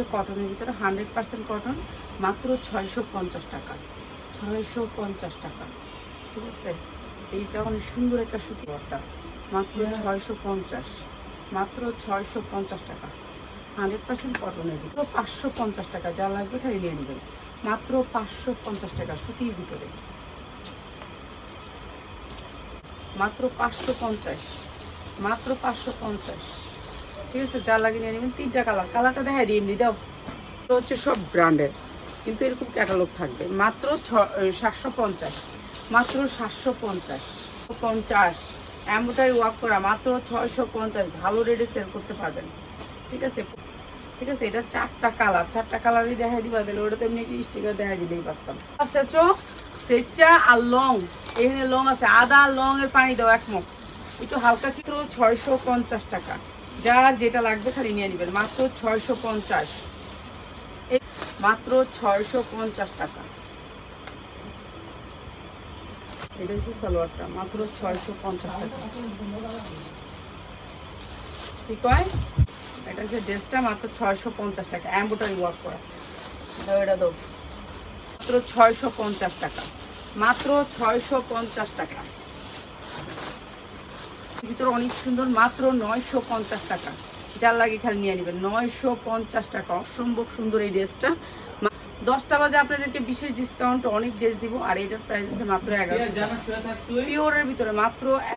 হচ্ছে কটনের ভিতরে হান্ড্রেড পার্সেন্ট কটন মাত্র ছয়শো পঞ্চাশ টাকা। ছয়শো পঞ্চাশ টাকা। ঠিক আছে? এইটা অনেক সুন্দর একটা সুতি বর্তা মাত্র ছয়শো পঞ্চাশ। মাত্র ছয়শো পঞ্চাশ টাকা। হান্ড্রেড পার্সেন্ট কটনের ভিতরে। পাঁচশো পঞ্চাশ টাকা যা লাগবে খালি নিয়ে নেবেন। মাত্র পাঁচশো পঞ্চাশ টাকা সুতির ভিতরে। মাত্র পাঁচশো পঞ্চাশ। মাত্র পাঁচশো পঞ্চাশ। ঠিক আছে, যা লাগে নিয়ে নেবেন। তিনটা কালার। কালারটা দেখা দিই, এমনি দাও। হচ্ছে সব ব্র্যান্ডের, কিন্তু এরকম ক্যাটালগ থাকবে। মাত্র ছ সাতশো পঞ্চাশ। মাত্র সাতশো পঞ্চাশ। পঞ্চাশ। অ্যাম্বোটারি ওয়াক করা, মাত্র ছয়শো পঞ্চাশ। ভালো রেটে সেল করতে পারবেন। ঠিক আছে? ঠিক আছে, এটা চারটা কালার। চারটা কালারই দেখাই দিবা দিলে ওটা তো এমনি স্টিকার দেখাই দিলেই পারতাম। আচ্ছা চো সেচা আর লং। এখানে লং আছে। আদা লং এর পানি দাও, এক মুখ। একটু হালকা চিত্র ছয়শো পঞ্চাশ টাকা। যার যেটা লাগবে খালি নিয়ে নেবেন। মাত্র ছয়শো পঞ্চাশ। মাত্র ছয়শো পঞ্চাশ টাকা। এটা হচ্ছে সালোয়ারটা, মাত্র ছয়শো পঞ্চাশ টাকা। কি কয়? এটা হচ্ছে ড্রেসটা, মাত্র ছয়শো পঞ্চাশ টাকা। অ্যাম্বোটারি ওয়ার্ক করা। এটা মাত্র ছয়শো পঞ্চাশ টাকা। মাত্র ছয়শো পঞ্চাশ টাকা। ভিতরে অনেক সুন্দর মাত্র নয়শো পঞ্চাশ টাকা। যার লাগে খালি নিয়ে নেবেন। নয়শো পঞ্চাশ টাকা। অসম্ভব সুন্দর এই ড্রেসটা। দশটা বাজে আপনাদেরকে বিশেষ ডিসকাউন্ট অনেক ড্রেস দিব আর এটার প্রাইস আছে মাত্র এগারো পিওরের ভিতরে মাত্র